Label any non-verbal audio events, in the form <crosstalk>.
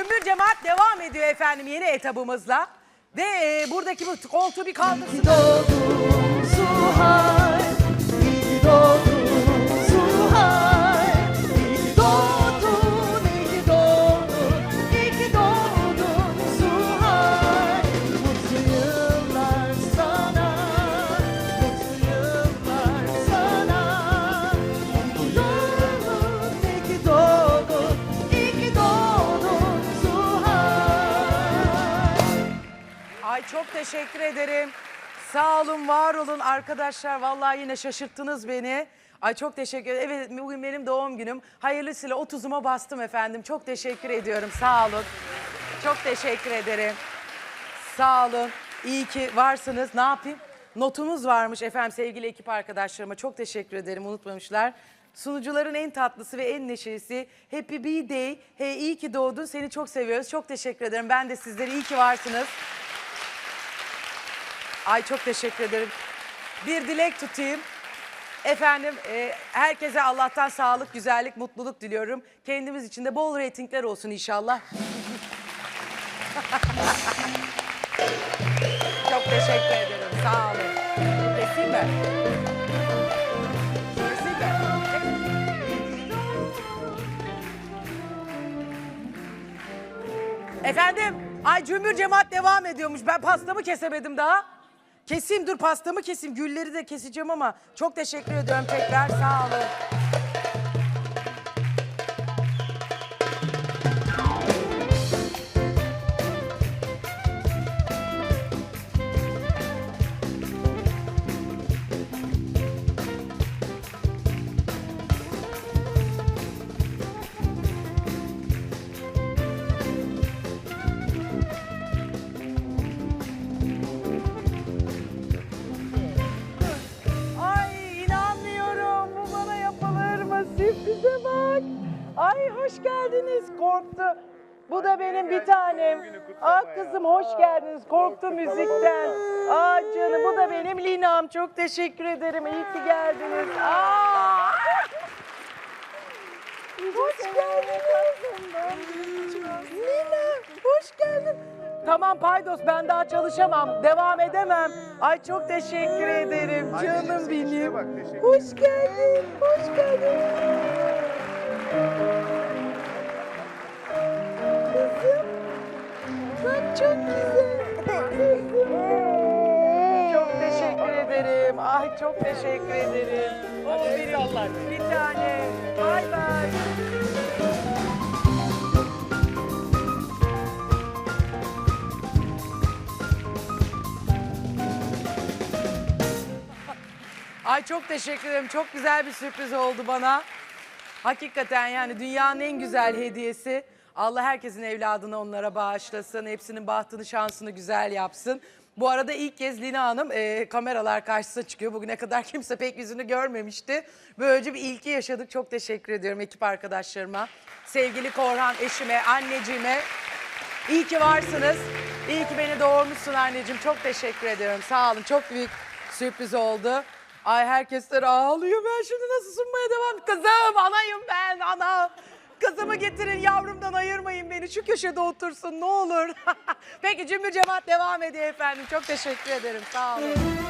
Cümbür Cemaat devam ediyor efendim yeni etabımızla. Ve e, buradaki bu koltuğu bir kaldırsın. Çok teşekkür ederim. Sağ olun, var olun arkadaşlar. Vallahi yine şaşırttınız beni. Ay çok teşekkür ederim. Evet bugün benim doğum günüm. Hayırlısıyla 30'uma bastım efendim. Çok teşekkür ediyorum. Sağ olun. Çok teşekkür ederim. Sağ olun. İyi ki varsınız. Ne yapayım? Notumuz varmış efendim sevgili ekip arkadaşlarıma. Çok teşekkür ederim. Unutmamışlar. Sunucuların en tatlısı ve en neşelisi. Happy B-Day. Hey iyi ki doğdun. Seni çok seviyoruz. Çok teşekkür ederim. Ben de sizlere iyi ki varsınız. Ay çok teşekkür ederim. Bir dilek tutayım. Efendim e, herkese Allah'tan sağlık, güzellik, mutluluk diliyorum. Kendimiz için de bol reytingler olsun inşallah. <laughs> çok teşekkür ederim. Sağ olun. Keseyim mi? Mi? Efendim, ay cümbür cemaat devam ediyormuş. Ben pastamı kesemedim daha. Keseyim dur pastamı keseyim. Gülleri de keseceğim ama çok teşekkür ediyorum tekrar. Sağ olun. Sürprize bak. Ay hoş geldiniz. Korktu. Bu da benim bir tanem. Ah kızım hoş geldiniz. Korktu müzikten. Aa canım bu da benim Lina'm. Çok teşekkür ederim. İyi ki geldiniz. Aa. Hoş geldiniz. Lina hoş geldin. Tamam Paydos ben daha çalışamam. Devam edemem. Ay çok teşekkür ederim canım benim. Hoş geldin. Hoş geldin. Kızım. Bak çok güzel. Çok teşekkür ederim. Ay çok teşekkür ederim. O benim bir tane. Bay bay. Ay çok teşekkür ederim. Çok güzel bir sürpriz oldu bana. Hakikaten yani dünyanın en güzel hediyesi. Allah herkesin evladını onlara bağışlasın. Hepsinin bahtını şansını güzel yapsın. Bu arada ilk kez Lina Hanım e, kameralar karşısına çıkıyor. Bugüne kadar <laughs> kimse pek yüzünü görmemişti. Böylece bir ilki yaşadık. Çok teşekkür ediyorum ekip arkadaşlarıma. Sevgili Korhan, eşime, anneciğime. İyi ki varsınız. İyi ki beni doğurmuşsun anneciğim. Çok teşekkür ediyorum. Sağ olun. Çok büyük sürpriz oldu. Ay herkesler ağlıyor. Ben şimdi nasıl sunmaya devam? Kızım anayım ben ana. Kızımı getirin yavrumdan ayırmayın beni. Şu köşede otursun ne olur. <laughs> Peki cümbür cemaat devam ediyor efendim. Çok teşekkür ederim. Sağ olun.